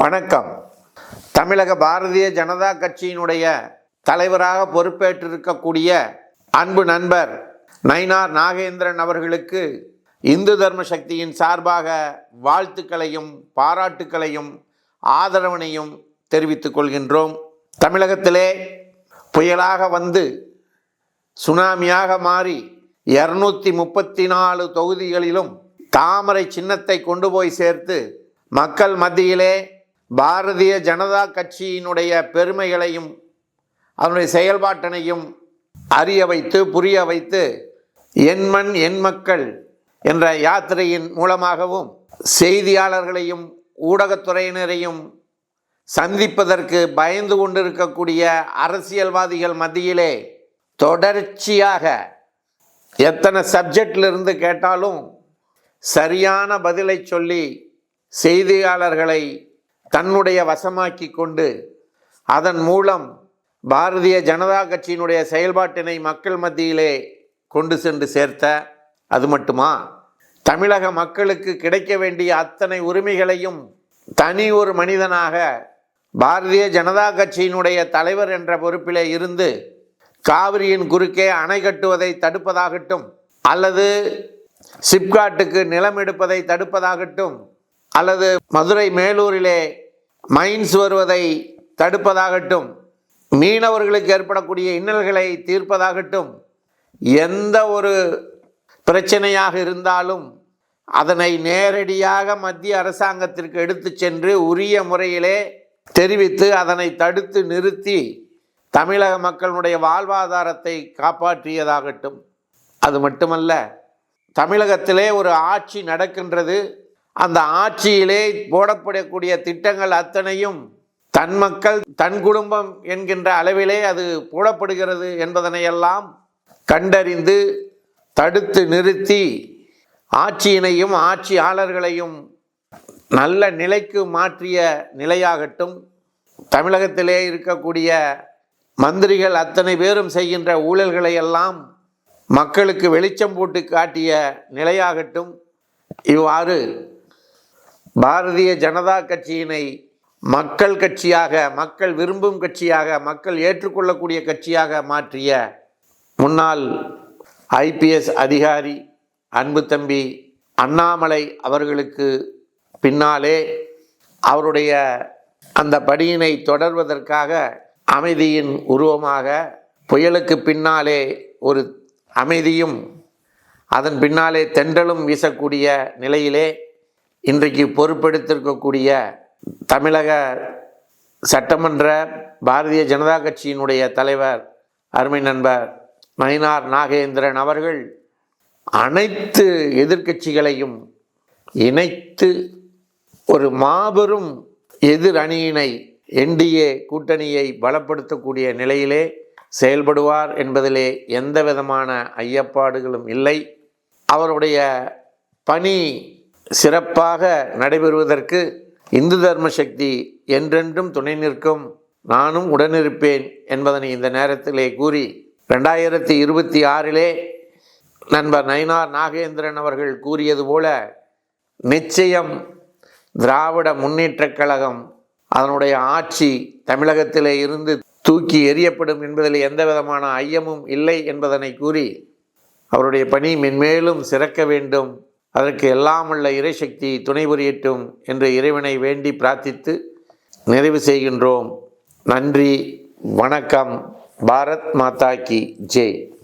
வணக்கம். தமிழக பாரதிய ஜனதா கட்சியினுடைய தலைவராக பொறுப்பேற்றிருக்கக்கூடிய அன்பு நண்பர் நயினார் நாகேந்திரன் அவர்களுக்கு இந்து தர்ம சக்தியின் சார்பாக வாழ்த்துக்களையும் பாராட்டுக்களையும் ஆதரவினையும் தெரிவித்துக் கொள்கின்றோம். தமிழகத்திலே புயலாக வந்து சுனாமியாக மாறி இரநூத்தி முப்பத்தி நாலு தொகுதிகளிலும் தாமரை சின்னத்தை கொண்டு போய் சேர்த்து மக்கள் மத்தியிலே பாரதிய ஜனதா கட்சியினுடைய பெருமைகளையும் அதனுடைய செயல்பாட்டினையும் அறிய வைத்து புரிய வைத்து எண்மண் எண் என் மக்கள் என்ற யாத்திரையின் மூலமாகவும் செய்தியாளர்களையும் ஊடகத்துறையினரையும் சந்திப்பதற்கு பயந்து கொண்டிருக்கக்கூடிய அரசியல்வாதிகள் மத்தியிலே தொடர்ச்சியாக எத்தனை சப்ஜெக்டிலிருந்து கேட்டாலும் சரியான பதிலை சொல்லி செய்தியாளர்களை தன்னுடைய வசமாக்கி கொண்டு அதன் மூலம் பாரதிய ஜனதா கட்சியினுடைய செயல்பாட்டினை மக்கள் மத்தியிலே கொண்டு சென்று சேர்த்த அது மட்டுமா? தமிழக மக்களுக்கு கிடைக்க வேண்டிய அத்தனை உரிமைகளையும் தனி ஒரு மனிதனாக பாரதிய ஜனதா கட்சியினுடைய தலைவர் என்ற பொறுப்பிலே இருந்து காவிரியின் குறுக்கே அணை கட்டுவதை தடுப்பதாகட்டும் அல்லது சிப்காட்டுக்கு நிலம் எடுப்பதை தடுப்பதாகட்டும் அல்லது மதுரை மேலூரிலே மைன்ஸ் வருவதை தடுப்பதாகட்டும் மீனவர்களுக்கு ஏற்படக்கூடிய இன்னல்களை தீர்ப்பதாகட்டும் எந்த ஒரு பிரச்சனையாக இருந்தாலும் அதனை நேரடியாக மத்திய அரசாங்கத்திற்கு எடுத்து சென்று உரிய முறையிலே தெரிவித்து அதனை தடுத்து நிறுத்தி தமிழக மக்களுடைய வாழ்வாதாரத்தை காப்பாற்றியதாகட்டும். அது மட்டுமல்ல தமிழகத்திலே ஒரு ஆட்சி நடக்கின்றது. அந்த ஆட்சியிலே போடப்படக்கூடிய திட்டங்கள் அத்தனையும் தன் மக்கள் தன் குடும்பம் என்கின்ற அளவிலே அது போடப்படுகிறது என்பதனையெல்லாம் கண்டறிந்து தடுத்து நிறுத்தி ஆட்சியினையும் ஆட்சியாளர்களையும் நல்ல நிலைக்கு மாற்றிய நிலையாகட்டும். தமிழகத்திலே இருக்கக்கூடிய மந்திரிகள் அத்தனை பேரும் செய்கின்ற ஊழல்களை எல்லாம் மக்களுக்கு வெளிச்சம் போட்டு காட்டிய நிலையாகட்டும். இவ்வாறு பாரதிய ஜனதா கட்சியினை மக்கள் கட்சியாக மக்கள் விரும்பும் கட்சியாக மக்கள் ஏற்றுக்கொள்ளக்கூடிய கட்சியாக மாற்றிய முன்னாள் ஐபிஎஸ் அதிகாரி அன்பு தம்பி அண்ணாமலை அவர்களுக்கு பின்னாலே அவருடைய அந்த பணியினை தொடர்வதற்காக அமைதியின் உருவமாக புயலுக்கு பின்னாலே ஒரு அமைதியும் அதன் பின்னாலே தென்றலும் வீசக்கூடிய நிலையிலே இன்றைக்கு பொறுப்பெடுத்திருக்கக்கூடிய தமிழக சட்டமன்ற பாரதிய ஜனதா கட்சியினுடைய தலைவர் அருமை நண்பர் நயினார் நாகேந்திரன் அவர்கள் அனைத்து எதிர்க்கட்சிகளையும் இணைத்து ஒரு மாபெரும் எதிர் அணியினை என்டிஏ கூட்டணியை பலப்படுத்தக்கூடிய நிலையிலே செயல்படுவார் என்பதிலே எந்த விதமான ஐயப்பாடுகளும் இல்லை. அவருடைய பணி சிறப்பாக நடைபெறுவதற்கு இந்து தர்ம சக்தி என்றென்றும் துணை நிற்கும். நானும் உடனிருப்பேன் என்பதனை இந்த நேரத்திலே கூறி ரெண்டாயிரத்தி இருபத்தி ஆறிலே நண்பர் நயினார் நாகேந்திரன் அவர்கள் கூறியது போல நிச்சயம் திராவிட முன்னேற்றக் கழகம் அதனுடைய ஆட்சி தமிழகத்திலே இருந்து தூக்கி எறியப்படும் என்பதில் எந்த விதமான ஐயமும் இல்லை என்பதனை கூறி அவருடைய பணி மென்மேலும் சிறக்க வேண்டும். அதற்கு எல்லாம் உள்ள இறைசக்தி துணை புரியட்டும் என்று இறைவனை வேண்டி பிரார்த்தித்து நிறைவு செய்கின்றோம். நன்றி வணக்கம். பாரத் மாதா கி. ஜெய்.